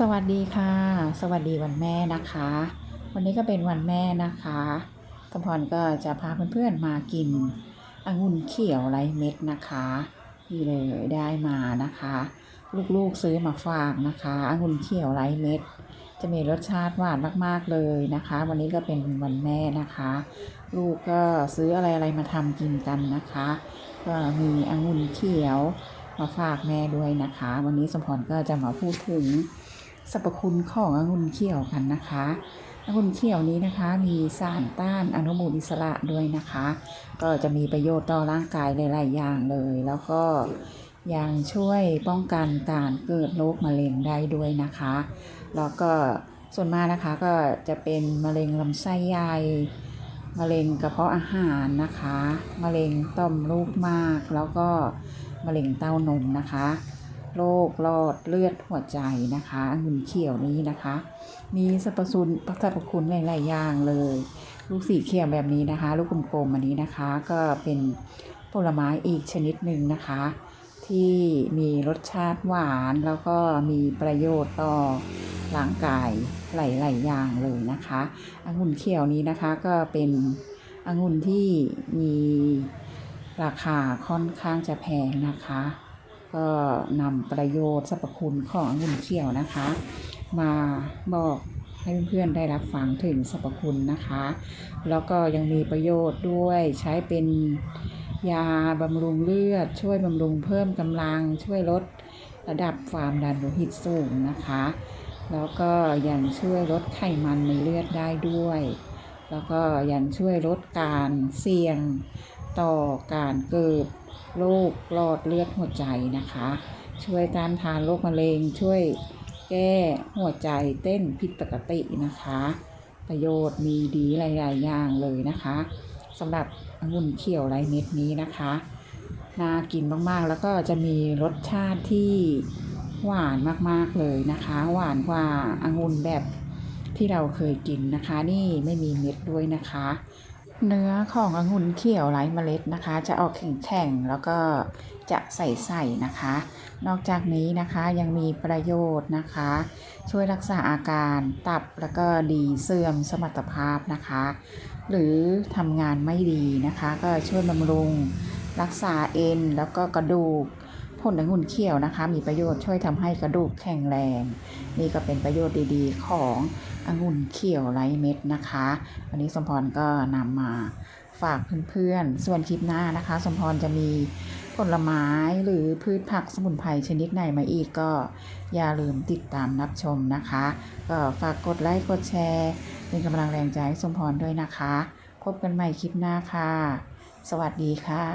สวัสดีค่ะ สวัสดีวันแม่นะคะ วันนี้ก็เป็นวันแม่นะคะสมพรก็จะพาเพื่อนๆมากินองุ่นเขียวไรเม็ดนะคะนี่เลยได้มานะคะ ลูกๆซื้อมาฝากนะคะองุ่นเขียวไรเม็ด จะมีรสชาติหวานมากๆเลยนะคะ วันนี้ก็เป็นวันแม่นะคะ ลูกก็ซื้ออะไรๆมาทำกินกันนะคะ ก็มีองุ่นเขียวมาฝากแม่ด้วยนะคะ วันนี้สมพรก็จะมาพูดถึง สรรพคุณขององุ่นเขียวกันนะคะองุ่นเขียวนี้นะคะมีสารต้านอนุมูลอิสระด้วยนะคะ ก็จะมีประโยชน์ต่อร่างกายหลาย ๆ อย่างเลย แล้วก็ยังช่วยป้องกันการเกิดโรคมะเร็งได้ด้วยนะคะ แล้วก็ส่วนมากนะคะก็จะเป็นมะเร็งลำไส้ใหญ่มะเร็งกระเพาะอาหารนะคะ มะเร็งต่อมลูกหมาก แล้วก็มะเร็งเต้านมนะคะ โรคหลอดเลือดหัวใจนะคะองุ่นเขียวนี้นะคะ มีสรรพคุณสรรพคุณหลายๆอย่างเลย ลูกสีเขียวแบบนี้นะคะ ลูกกลมๆอันนี้นะคะ ก็เป็นผลไม้อีกชนิดหนึ่งนะคะ ที่มีรสชาติหวานแล้วก็มีประโยชน์ต่อร่างกายหลายๆอย่างเลยนะคะองุ่นเขียวนี้นะคะก็เป็นองุ่นที่มีราคาค่อนข้างจะแพงนะคะ ก็นำประโยชน์สรรพคุณขององุ่นเขียวนะคะ มาบอกให้เพื่อนๆได้รับฟังถึงสรรพคุณนะคะ แล้วก็ยังมีประโยชน์ด้วยใช้เป็นยาบำรุงเลือด ช่วยบำรุงเพิ่มกำลังช่วยลดระดับความดันโลหิตสูงนะคะ แล้วก็ยังช่วยลดไขมันในเลือดได้ด้วย แล้วก็ยังช่วยลดการเสี่ยงต่อการเกิด โรคหลอดเลือดหัวใจนะคะ ช่วยต้านทานโรคมะเร็ง ช่วยแก้หัวใจเต้นผิดปกตินะคะ ประโยชน์มีดีหลายๆอย่างเลยนะคะสำหรับองุ่นเขียวไรเม็ดนี้นะคะน่ากินมากๆ แล้วก็จะมีรสชาติที่หวานมากๆเลยนะคะ หวานกว่าองุ่นแบบที่เราเคยกินนะคะ นี่ไม่มีเม็ดด้วยนะคะ เนื้อขององุ่นเขียวไร้เมล็ดนะคะ จะออกแข็งๆแล้วก็จะใสๆนะคะ นอกจากนี้นะคะยังมีประโยชน์นะคะ ช่วยรักษาอาการตับแล้วก็ดีเสื่อมสมรรถภาพนะคะ หรือทำงานไม่ดีนะคะ ก็ช่วยบำรุงรักษาเอ็นแล้วก็กระดูก ผลองุ่นเขียวนะคะ มีประโยชน์ช่วยทำให้กระดูกแข็งแรง นี่ก็เป็นประโยชน์ดีๆ ขององุ่นเขียวไร้เม็ดนะคะ วันนี้สมพรก็นำมาฝากเพื่อนๆ ส่วนคลิปหน้านะคะ สมพรจะมีผลไม้หรือพืชผักสมุนไพรชนิดไหนมาอีกก็อย่าลืมติดตามรับชมนะคะ ก็ฝากกดไลค์กดแชร์ เป็นกำลังแรงใจให้สมพรด้วยนะคะ พบกันใหม่คลิปหน้าค่ะ สวัสดีค่ะ